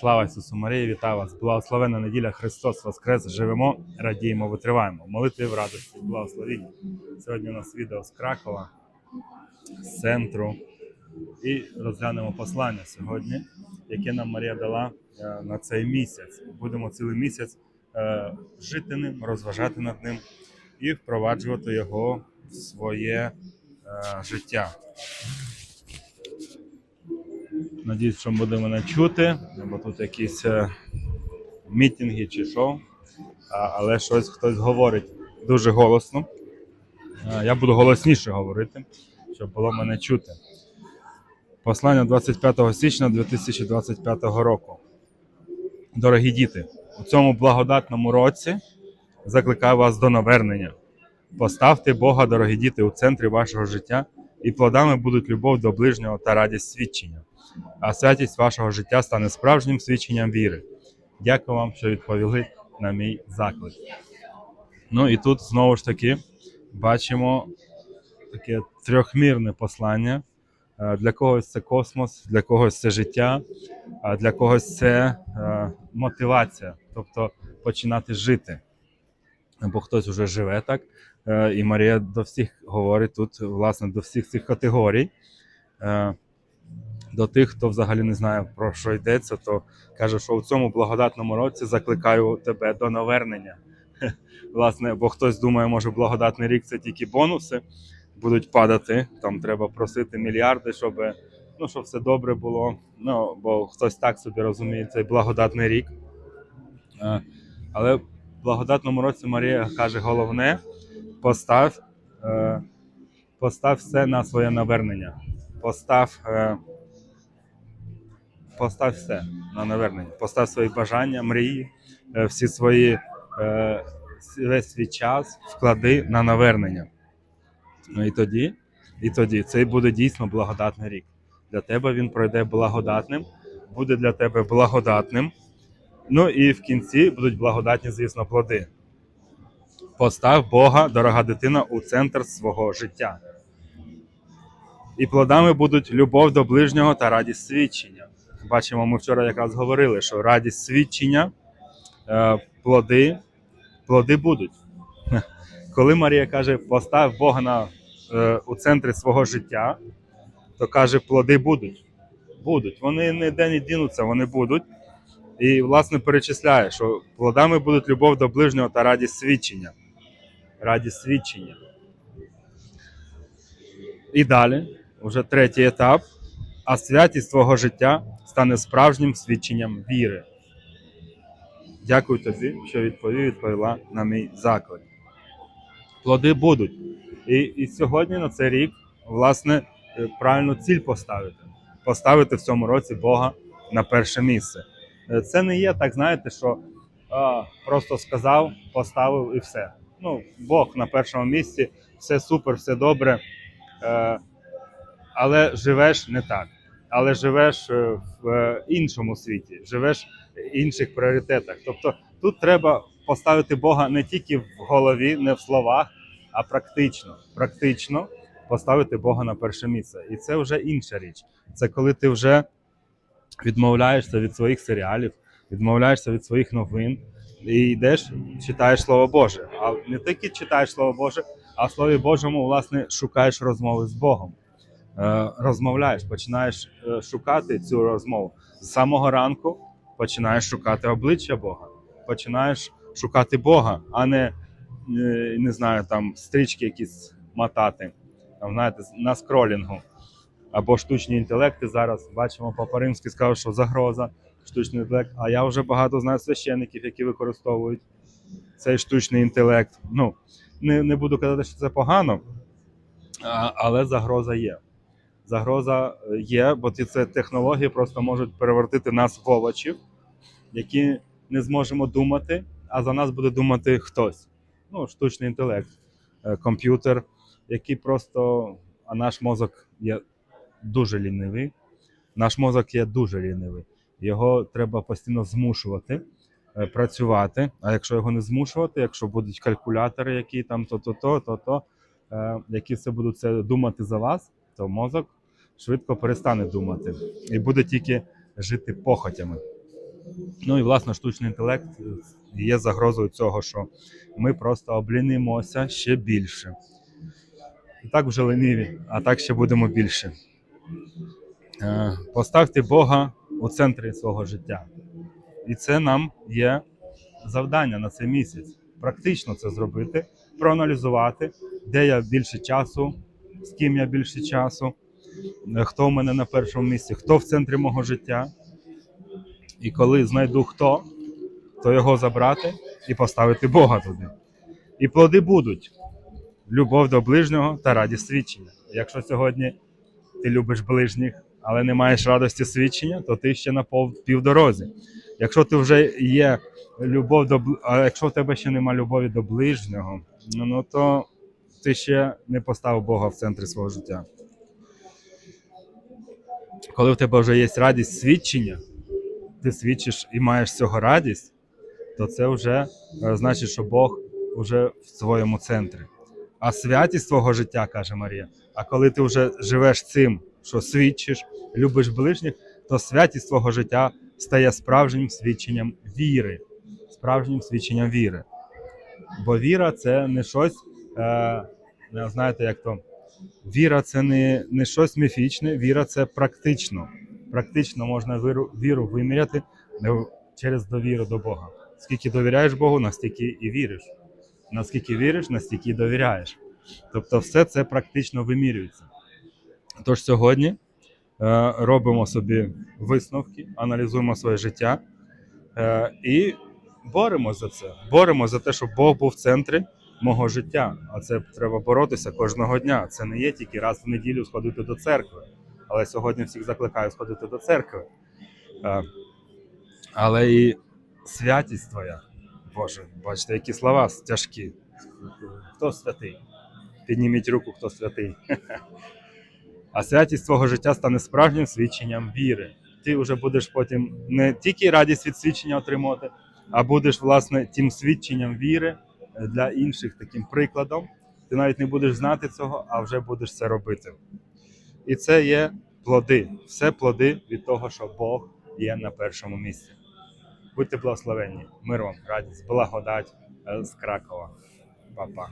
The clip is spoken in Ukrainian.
Слава Ісусу Марії, вітаю вас! Благословенна неділя Христос Воскрес! Живемо, радіємо, витриваємо. Молитви в радості, благословіння. Сьогодні у нас відео з Кракова, з центру. І розглянемо послання сьогодні, яке нам Марія дала е, на цей місяць. Будемо цілий місяць е, жити ним, розважати над ним і впроваджувати його в своє е, життя. Надіюсь, що буде мене чути, бо тут якісь е, мітинги чи що, але щось хтось говорить дуже голосно. Е, Я буду голосніше говорити, щоб було мене чути. Послання 25 січня 2025 року. Дорогі діти, у цьому благодатному році закликаю вас до навернення. Поставте Бога, дорогі діти, у центрі вашого життя, і плодами будуть любов до ближнього та радість свідчення. А святість вашого життя стане справжнім свідченням віри. Дякую вам, що відповіли на мій заклик. Ну і тут знову ж таки бачимо таке трьохмірне послання. Е, Для когось це космос, для когось це життя, а для когось це е, мотивація, тобто починати жити. Бо хтось вже живе так. Е, І Марія до всіх говорить тут, власне, до всіх цих категорій. Е, До тих, хто взагалі не знає про що йдеться, то каже, що у цьому благодатному році закликаю тебе до навернення. Власне, бо хтось думає, може благодатний рік це тільки бонуси будуть падати. Там треба просити мільярди, щоб, ну, щоб все добре було. Ну, бо хтось так собі розуміє цей благодатний рік. Е, Але благодатному році Марія каже: головне, постав, е, постав все на своє навернення. Постав, е, постав все на навернення. Постав свої бажання, мрії, е, всі свої весь свій час вклади на навернення. Ну і тоді, і тоді цей буде дійсно благодатний рік. Для тебе він пройде благодатним, буде для тебе благодатним. Ну і в кінці будуть благодатні, звісно, плоди. Постав Бога, дорога дитина, у центр свого життя. І плодами будуть любов до ближнього та радість свідчення. Бачимо, ми вчора якраз говорили, що радість свідчення, е, плоди, плоди будуть. Коли Марія каже, постав Бога на, е, у центрі свого життя, то каже, плоди будуть. Будуть. Вони ніде не дінуться, вони будуть. І, власне, перечисляє, що плодами будуть любов до ближнього та радість свідчення. Радість свідчення. І далі, вже третій етап. А святість твого життя стане справжнім свідченням віри. Дякую тобі, що відповів, відповіла на мій заклик. Плоди будуть. І, і сьогодні на цей рік, власне, е, правильну ціль поставити. Поставити в цьому році Бога на перше місце. Е, Це не є так, знаєте, що а, просто сказав, поставив і все. Ну, Бог на першому місці, все супер, все добре. Е, але живеш не так. Але живеш е, в е, іншому світі, живеш в інших пріоритетах. Тобто тут треба поставити Бога не тільки в голові, не в словах, а практично. Практично поставити Бога на перше місце. І це вже інша річ. Це коли ти вже відмовляєшся від своїх серіалів, відмовляєшся від своїх новин і йдеш, читаєш Слово Боже. А не тільки читаєш Слово Боже, а в Слові Божому, власне, шукаєш розмови з Богом. Е, Розмовляєш, починаєш е, шукати цю розмову. З самого ранку починаєш шукати обличчя Бога, починаєш шукати Бога, а не, е, не знаю, там стрічки якісь мотати, там, знаєте, на скролінгу. Або штучні інтелекти зараз бачимо, Папа Римський сказав, що загроза штучний інтелект. А я вже багато знаю священників, які використовують цей штучний інтелект. Ну, не, не буду казати, що це погано, але загроза є. Загроза е, є, бо ці технології просто можуть перевертити нас в овочів, які не зможемо думати, а за нас буде думати хтось. Ну, штучний інтелект, е, комп'ютер, який просто. А наш мозок є дуже лінивий. Наш мозок є дуже лінивий. Його треба постійно змушувати е, працювати. А якщо його не змушувати, якщо будуть калькулятори, які там то-то, е, які все будуть це думати за вас, то мозок швидко перестане думати і буде тільки жити похотями. Ну і власне штучний інтелект е, є загрозою цього, що ми просто облінимося ще більше. І так вже лениві, а так ще будемо більше. Е, Поставте Бога у центрі свого життя. І це нам є завдання на цей місяць. Практично це зробити, проаналізувати, де я більше часу, з ким я більше часу, е, хто в мене на першому місці, хто в центрі мого життя. І коли знайду хто, то його забрати і поставити Бога туди. І плоди будуть любов до ближнього та радість свідчення. Якщо сьогодні ти любиш ближніх, але не маєш радості свідчення, то ти ще на півдорозі. Якщо ти вже є любов до а якщо в тебе ще немає любові до ближнього, ну, ну то ти ще не поставив Бога в центрі свого життя. Коли в тебе вже є радість свідчення, ти свідчиш і маєш цього радість, то це вже е, значить, що Бог вже в своєму центрі. А святість твого життя, каже Марія. А коли ти вже живеш цим, що свідчиш, любиш ближніх, то святість твого життя стає справжнім свідченням віри. Справжнім свідченням віри. Бо віра це не щось, е, знаєте, як то. Віра це не, не щось міфічне, віра це практично. Практично можна віру, віру виміряти через довіру до Бога. Скільки довіряєш Богу, настільки і віриш. Наскільки віриш, настільки і довіряєш. Тобто, все це практично вимірюється. Тож сьогодні е, робимо собі висновки, аналізуємо своє життя е, і боремося за це. Боремося за те, щоб Бог був в центрі мого життя. А це треба боротися кожного дня. Це не є тільки раз в неділю сходити до церкви. Але сьогодні всіх закликаю сходити до церкви. Е, Але і святість твоя. Боже, бачите, які слова тяжкі. Хто святий? Підніміть руку, хто святий. А святість твого життя стане справжнім свідченням віри. Ти вже будеш потім не тільки радість від свідчення отримувати, а будеш, власне, тим свідченням віри для інших таким прикладом. Ти навіть не будеш знати цього, а вже будеш це робити. І це є плоди. Все плоди від того, що Бог є на першому місці. Будьте благословенні, мир вам, радість, благодать е, з Кракова. Па-па.